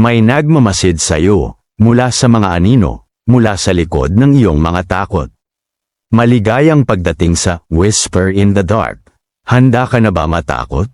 May nagmamasid sa iyo, mula sa mga anino, mula sa likod ng iyong mga takot. Maligayang pagdating sa Whisper in the Dark. Handa ka na ba matakot?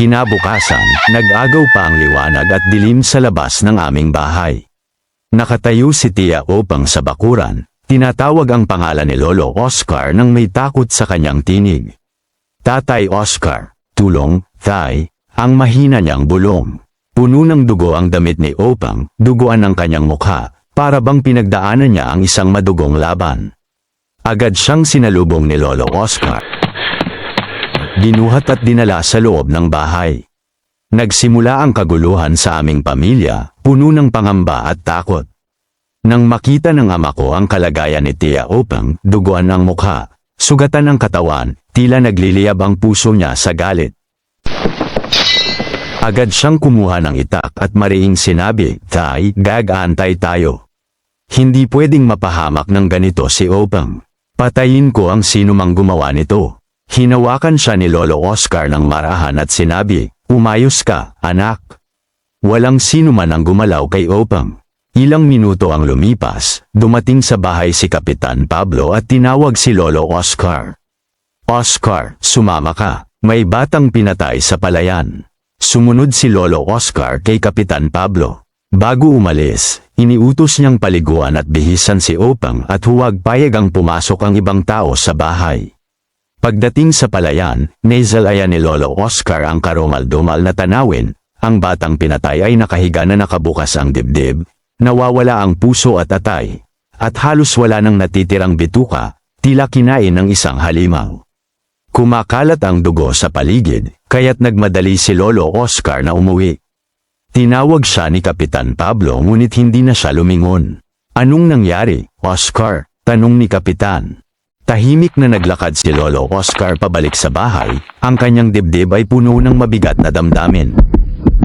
Kinabukasan, nag-agaw pa ang liwanag at dilim sa labas ng aming bahay. Nakatayo si Tia Opang sa bakuran, tinatawag ang pangalan ni Lolo Oscar nang may takot sa kanyang tinig. Tatay Oscar, tulong, tay, ang mahina niyang bulong. Puno ng dugo ang damit ni Opang, duguan ang kanyang mukha, para bang pinagdaanan niya ang isang madugong laban. Agad siyang sinalubong ni Lolo Oscar. Binuhat at dinala sa loob ng bahay. Nagsimula ang kaguluhan sa aming pamilya, puno ng pangamba at takot. Nang makita ng ama ko ang kalagayan ni Tia Opang, duguan ang mukha, sugatan ang katawan, tila nagliliyab ang puso niya sa galit. Agad siyang kumuha ng itak at mariing sinabi, Tay, gag-aantay tayo. Hindi pwedeng mapahamak ng ganito si Opang. Patayin ko ang sino mang gumawa nito. Hinawakan siya ni Lolo Oscar ng marahan at sinabi, Umayos ka, anak. Walang sino man ang gumalaw kay Opang. Ilang minuto ang lumipas, dumating sa bahay si Kapitan Pablo at tinawag si Lolo Oscar. Oscar, sumama ka. May batang pinatay sa palayan. Sumunod si Lolo Oscar kay Kapitan Pablo. Bago umalis, iniutos niyang paliguan at bihisan si Opang at huwag payag ang pumasok ang ibang tao sa bahay. Pagdating sa palayan, naisalayan ni Lolo Oscar ang karumal-dumal na tanawin, ang batang pinatay ay nakahiga na nakabukas ang dibdib, nawawala ang puso at atay, at halos wala nang natitirang bituka, tila kinain ng isang halimaw. Kumakalat ang dugo sa paligid, kaya't nagmadali si Lolo Oscar na umuwi. Tinawag siya ni Kapitan Pablo ngunit hindi na siya lumingon. Anong nangyari, Oscar? Tanong ni Kapitan. Tahimik na naglakad si Lolo Oscar pabalik sa bahay, ang kanyang dibdib ay puno ng mabigat na damdamin.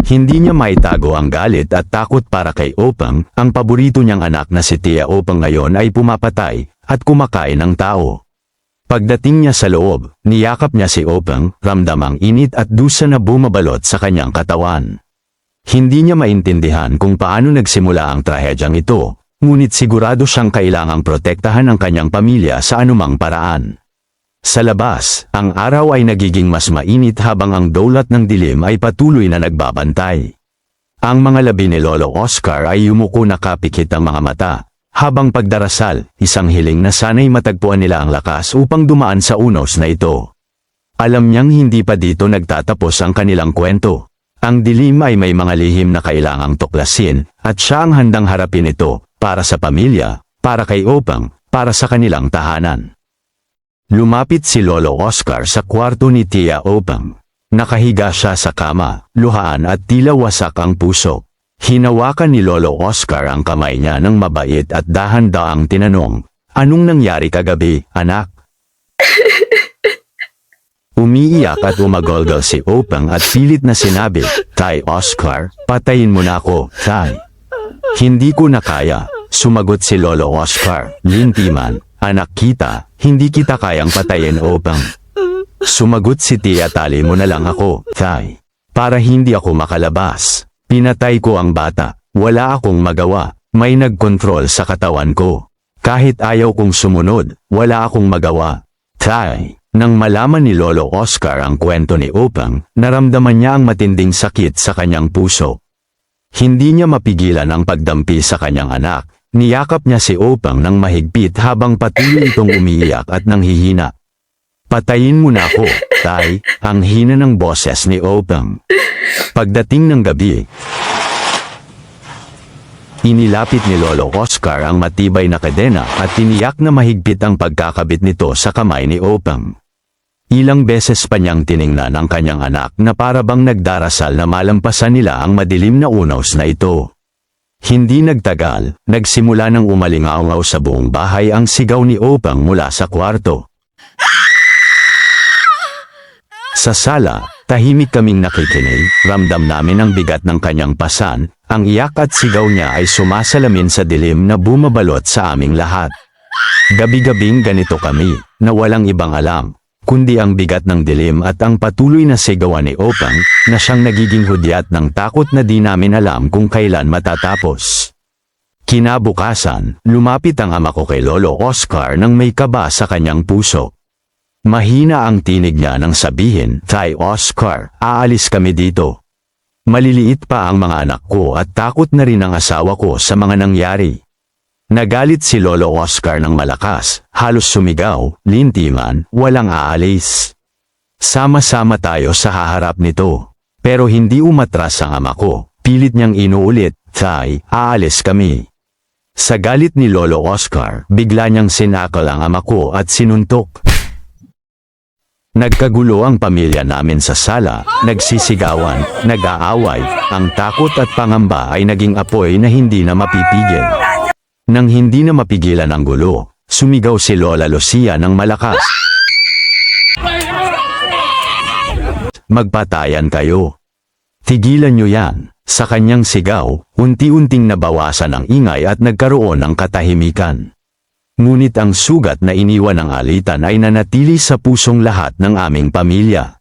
Hindi niya maitago ang galit at takot para kay Opang, ang paborito niyang anak na si Tia Opang ngayon ay pumapatay at kumakain ng tao. Pagdating niya sa loob, niyakap niya si Opang, ramdam ang init at dusa na bumabalot sa kanyang katawan. Hindi niya maintindihan kung paano nagsimula ang trahedyang ito, ngunit sigurado siyang kailangang protektahan ang kanyang pamilya sa anumang paraan. Sa labas, ang araw ay nagiging mas mainit habang ang daulat ng dilim ay patuloy na nagbabantay. Ang mga labi ni Lolo Oscar ay yumuko na kapikit ang mga mata, habang pagdarasal, isang hiling na sana'y matagpuan nila ang lakas upang dumaan sa unos na ito. Alam niyang hindi pa dito nagtatapos ang kanilang kwento. Ang dilim ay may mga lihim na kailangang tuklasin, at siya ang handang harapin ito, para sa pamilya, para kay Opang, para sa kanilang tahanan. Lumapit si Lolo Oscar sa kwarto ni Tia Opang. Nakahiga siya sa kama, luhaan at tila wasak ang puso. Hinawakan ni Lolo Oscar ang kamay niya ng mabait at dahan-daang tinanong, Anong nangyari kagabi, anak? Umiiyak at umagolgol si Opang at pilit na sinabi, Tay Oscar, patayin mo na ako, Tay. Hindi ko na kaya, sumagot si Lolo Oscar, Lintiman, anak kita, hindi kita kayang patayin Opang. Sumagot si Tia tali mo na lang ako, Tay. Para hindi ako makalabas. Pinatay ko ang bata, wala akong magawa, may nagkontrol sa katawan ko. Kahit ayaw kong sumunod, wala akong magawa. Tay, nang malaman ni Lolo Oscar ang kwento ni Opang, naramdaman niya ang matinding sakit sa kanyang puso. Hindi niya mapigilan ang pagdampi sa kanyang anak, niyakap niya si Opang ng mahigpit habang patuloy itong umiiyak at nanghihina. Patayin mo na ako, tay, ang hina ng boses ni Opang. Pagdating ng gabi, inilapit ni Lolo Oscar ang matibay na kadena at tiniyak na mahigpit ang pagkakabit nito sa kamay ni Opang. Ilang beses pa niyang tiningnan ang kanyang anak na para bang nagdarasal na malampasan nila ang madilim na unos na ito. Hindi nagtagal, nagsimula ng umalingaw sa buong bahay ang sigaw ni Opang mula sa kwarto. Sa sala, tahimik kaming nakikinig, ramdam namin ang bigat ng kanyang pasan, Ang iyak at sigaw niya ay sumasalamin sa dilim na bumabalot sa aming lahat. Gabi-gabing ganito kami, na walang ibang alam, kundi ang bigat ng dilim at ang patuloy na sigawan ni Opang na siyang nagiging hudyat ng takot na di namin alam kung kailan matatapos. Kinabukasan, lumapit ang ama ko kay Lolo Oscar nang may kaba sa kanyang puso. Mahina ang tinig niya nang sabihin, Tay Oscar, aalis kami dito. Maliliit pa ang mga anak ko at takot na rin ang asawa ko sa mga nangyari. Nagalit si Lolo Oscar ng malakas, halos sumigaw, lintiman, walang aalis. Sama-sama tayo sa haharap nito. Pero hindi umatras ang ama ko, pilit niyang inuulit, Tay, aalis kami. Sa galit ni Lolo Oscar, bigla niyang sinakal ang ama ko at sinuntok. Nagkagulo ang pamilya namin sa sala, nagsisigawan, nag-aaway, ang takot at pangamba ay naging apoy na hindi na mapipigil. Nang hindi na mapigilan ang gulo, sumigaw si Lola Lucia ng malakas. Magpatayan kayo. Tigilan nyo yan. Sa kanyang sigaw, unti-unting nabawasan ang ingay at nagkaroon ng katahimikan. Ngunit ang sugat na iniwan ng alitan ay nanatili sa pusong lahat ng aming pamilya.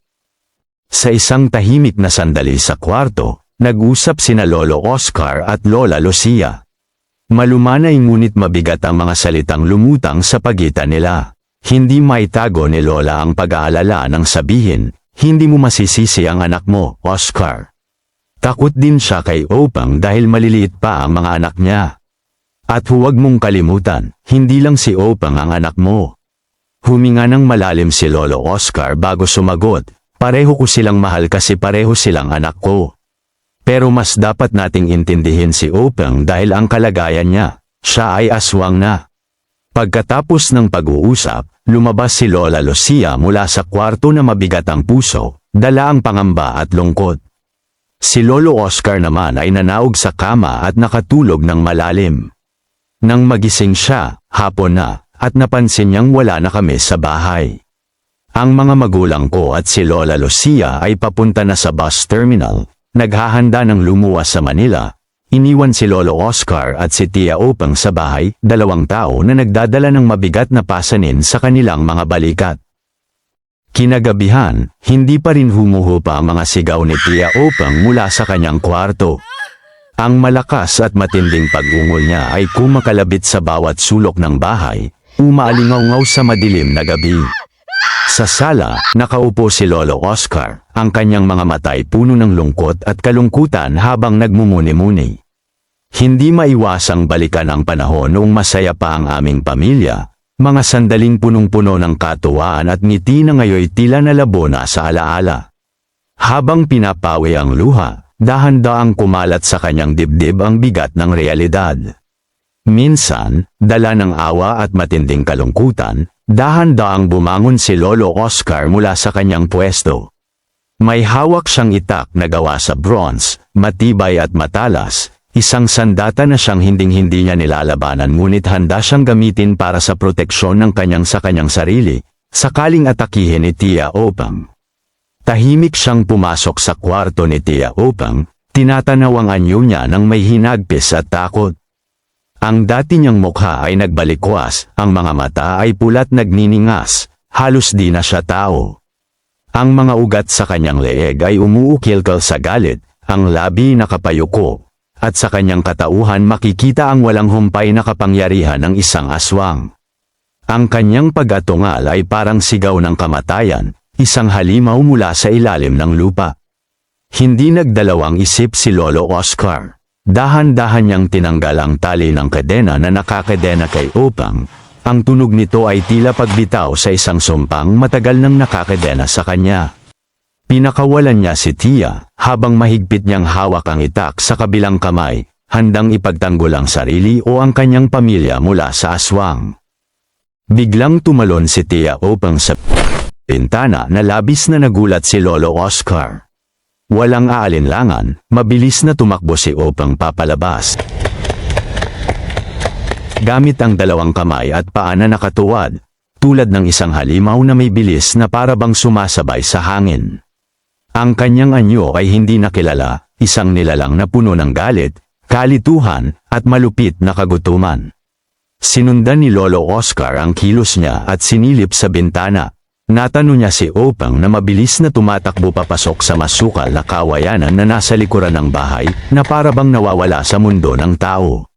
Sa isang tahimik na sandali sa kwarto, nag-usap sina Lolo Oscar at Lola Lucia. Malumanay ngunit mabigat ang mga salitang lumutang sa pagitan nila. Hindi maitago ni Lola ang pag-aalala nang sabihin, hindi mo masisisi ang anak mo, Oscar. Takot din siya kay Opang dahil maliliit pa ang mga anak niya. At huwag mong kalimutan, hindi lang si Opang ang anak mo. Huminga ng malalim si Lolo Oscar bago sumagot, pareho ko silang mahal kasi pareho silang anak ko. Pero mas dapat nating intindihin si Opang dahil ang kalagayan niya, siya ay aswang na. Pagkatapos ng pag-uusap, lumabas si Lola Lucia mula sa kwarto na mabigat ang puso, dala ang pangamba at lungkot. Si Lolo Oscar naman ay nanaog sa kama at nakatulog ng malalim. Nang magising siya, hapon na, at napansin niyang wala na kami sa bahay. Ang mga magulang ko at si Lola Lucia ay papunta na sa bus terminal, naghahanda ng lumuwas sa Manila. Iniwan si Lolo Oscar at si Tia Opang sa bahay, dalawang tao na nagdadala ng mabigat na pasanin sa kanilang mga balikat. Kinagabihan, hindi pa rin humuhupa ang mga sigaw ni Tia Opang mula sa kanyang kwarto. Ang malakas at matinding pag-ungol niya ay kumakalabit sa bawat sulok ng bahay, umaalingaw sa madilim na gabi. Sa sala, nakaupo si Lolo Oscar, ang kanyang mga matay puno ng lungkot at kalungkutan habang nagmumuni-muni. Hindi maiwasang balikan ang panahon noong masaya pa ang aming pamilya, mga sandaling punong-puno ng katuwaan at ngiti na ngayoy tila nalabo na sa alaala. Habang pinapawi ang luha, dahan-daang kumalat sa kanyang dibdib ang bigat ng realidad. Minsan, dala ng awa at matinding kalungkutan, dahan-daang bumangon si Lolo Oscar mula sa kanyang pwesto. May hawak siyang itak na gawa sa bronze, matibay at matalas, Isang sandata na siyang hinding-hindi niya nilalabanan ngunit handa siyang gamitin para sa proteksyon ng kanyang sa kanyang sarili, sakaling atakihin ni Tia Opang. Tahimik siyang pumasok sa kwarto ni Tia Opang, tinatanaw ang anyo niya ng may hinagpis at takot. Ang dati niyang mukha ay nagbalikwas, ang mga mata ay pulat nagniningas, halos di na siya tao. Ang mga ugat sa kanyang leeg ay umuukilkal sa galit, ang labi nakapayuko, at sa kanyang katauhan makikita ang walang humpay na kapangyarihan ng isang aswang. Ang kanyang pag-atungal ay parang sigaw ng kamatayan, isang halimaw mula sa ilalim ng lupa. Hindi nagdalawang isip si Lolo Oscar. Dahan-dahan niyang tinanggal ang tali ng kadena na nakakadena kay Opang. Ang tunog nito ay tila pagbitaw sa isang sumpang matagal nang nakakadena sa kanya. Pinakawalan niya si Tia, habang mahigpit niyang hawak ang itak sa kabilang kamay, handang ipagtanggol ang sarili o ang kanyang pamilya mula sa aswang. Biglang tumalon si Tia upang sa pintana na labis na nagulat si Lolo Oscar. Walang aalinlangan, mabilis na tumakbo si Opang papalabas. Gamit ang dalawang kamay at paa na nakatuwad, tulad ng isang halimaw na may bilis na parabang sumasabay sa hangin. Ang kanyang anyo ay hindi nakilala, isang nilalang na puno ng galit, kalituhan, at malupit na kagutuman. Sinundan ni Lolo Oscar ang kilos niya at sinilip sa bintana. Natanong niya si Opang na mabilis na tumatakbo papasok sa masukal na kawayanan na nasa likuran ng bahay na para bang nawawala sa mundo ng tao.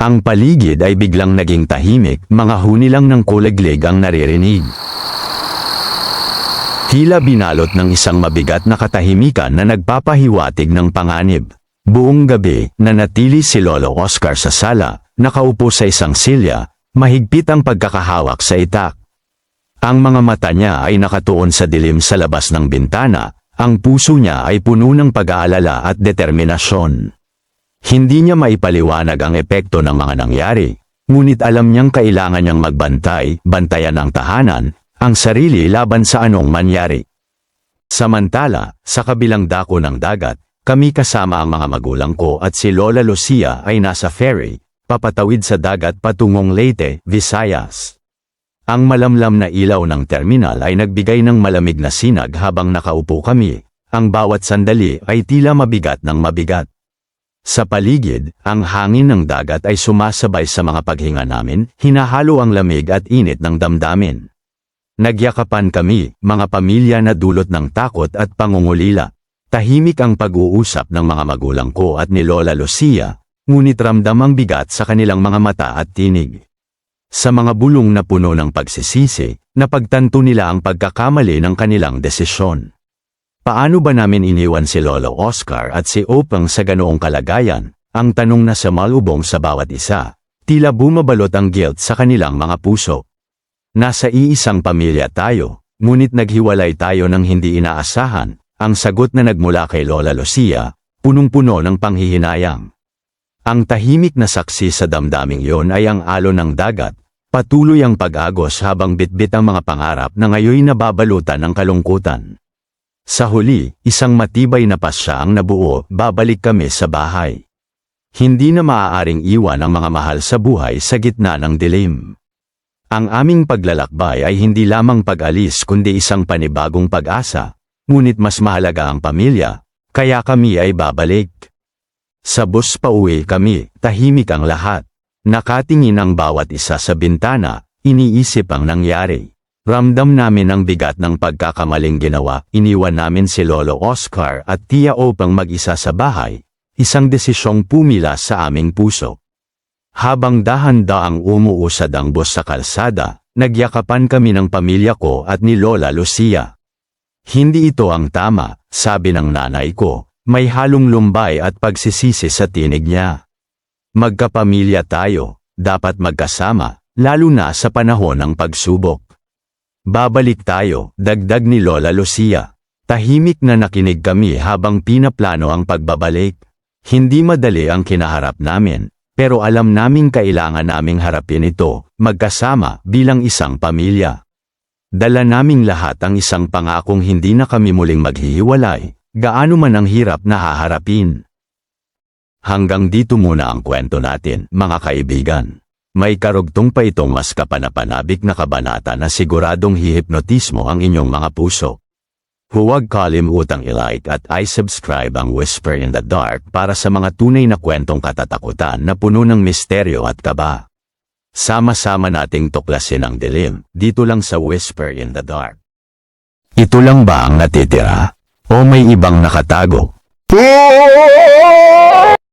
Ang paligid ay biglang naging tahimik, mga huni lang ng kuleglig ang naririnig. Tila binalot ng isang mabigat na katahimikan na nagpapahiwatig ng panganib. Buong gabi, nanatili si Lolo Oscar sa sala, nakaupo sa isang silya, mahigpit ang pagkakahawak sa itak. Ang mga mata niya ay nakatuon sa dilim sa labas ng bintana, ang puso niya ay puno ng pag-aalala at determinasyon. Hindi niya maipaliwanag ang epekto ng mga nangyari, ngunit alam niyang kailangan niyang magbantay, bantayan ang tahanan, ang sarili laban sa anong mangyari. Samantala, sa kabilang dako ng dagat, kami kasama ang mga magulang ko at si Lola Lucia ay nasa ferry, papatawid sa dagat patungong Leyte, Visayas. Ang malamlam na ilaw ng terminal ay nagbigay ng malamig na sinag habang nakaupo kami, ang bawat sandali ay tila mabigat ng mabigat. Sa paligid, ang hangin ng dagat ay sumasabay sa mga paghinga namin, hinahalo ang lamig at init ng damdamin. Nagyakapan kami, mga pamilya na dulot ng takot at pangungulila. Tahimik ang pag-uusap ng mga magulang ko at ni Lola Lucia, ngunit ramdam ang bigat sa kanilang mga mata at tinig. Sa mga bulong na puno ng pagsisisi, napagtanto nila ang pagkakamali ng kanilang desisyon. Paano ba namin iniwan si Lolo Oscar at si Opang sa ganoong kalagayan? Ang tanong na sumalubong sa bawat isa. Tila bumabalot ang guilt sa kanilang mga puso. Nasa iisang pamilya tayo, ngunit naghiwalay tayo ng hindi inaasahan. Ang sagot na nagmula kay Lola Lucia, punong-puno ng panghihinayang. Ang tahimik na saksi sa damdaming yon ay ang alon ng dagat, patuloy ang pag-agos habang bitbit ang mga pangarap na ngayoy nababalutan ng kalungkutan. Sa huli, isang matibay na pasya ang nabuo, babalik kami sa bahay. Hindi na maaaring iwan ang mga mahal sa buhay sa gitna ng dilim. Ang aming paglalakbay ay hindi lamang pag-alis kundi isang panibagong pag-asa, ngunit mas mahalaga ang pamilya, kaya kami ay babalik. Sa bus pauwi kami, tahimik ang lahat. Nakatingin ang bawat isa sa bintana, iniisip ang nangyari. Ramdam namin ang bigat ng pagkakamaling ginawa, iniwan namin si Lolo Oscar at Tia Opang mag-isa sa bahay, isang desisyong pumila sa aming puso. Habang dahan-daang umuusad ang bus sa kalsada, nagyakapan kami ng pamilya ko at ni Lola Lucia. Hindi ito ang tama, sabi ng nanay ko, may halong lumbay at pagsisisi sa tinig niya. Magkapamilya tayo, dapat magkasama, lalo na sa panahon ng pagsubok. Babalik tayo, dagdag ni Lola Lucia. Tahimik na nakinig kami habang pinaplano ang pagbabalik. Hindi madali ang kinaharap namin, pero alam naming kailangan naming harapin ito, magkasama bilang isang pamilya. Dala naming lahat ang isang pangakong hindi na kami muling maghihiwalay, gaano man ang hirap na haharapin. Hanggang dito muna ang kwento natin, mga kaibigan. May karugtong pa itong mas kapanapanabik na kabanata na siguradong hihipnotismo ang inyong mga puso. Huwag kalimutang i-like at i-subscribe ang Whisper in the Dark para sa mga tunay na kwentong katatakutan na puno ng misteryo at kaba. Sama-sama nating tuklasin ang dilim, dito lang sa Whisper in the Dark. Ito lang ba ang natitira? O may ibang nakatago?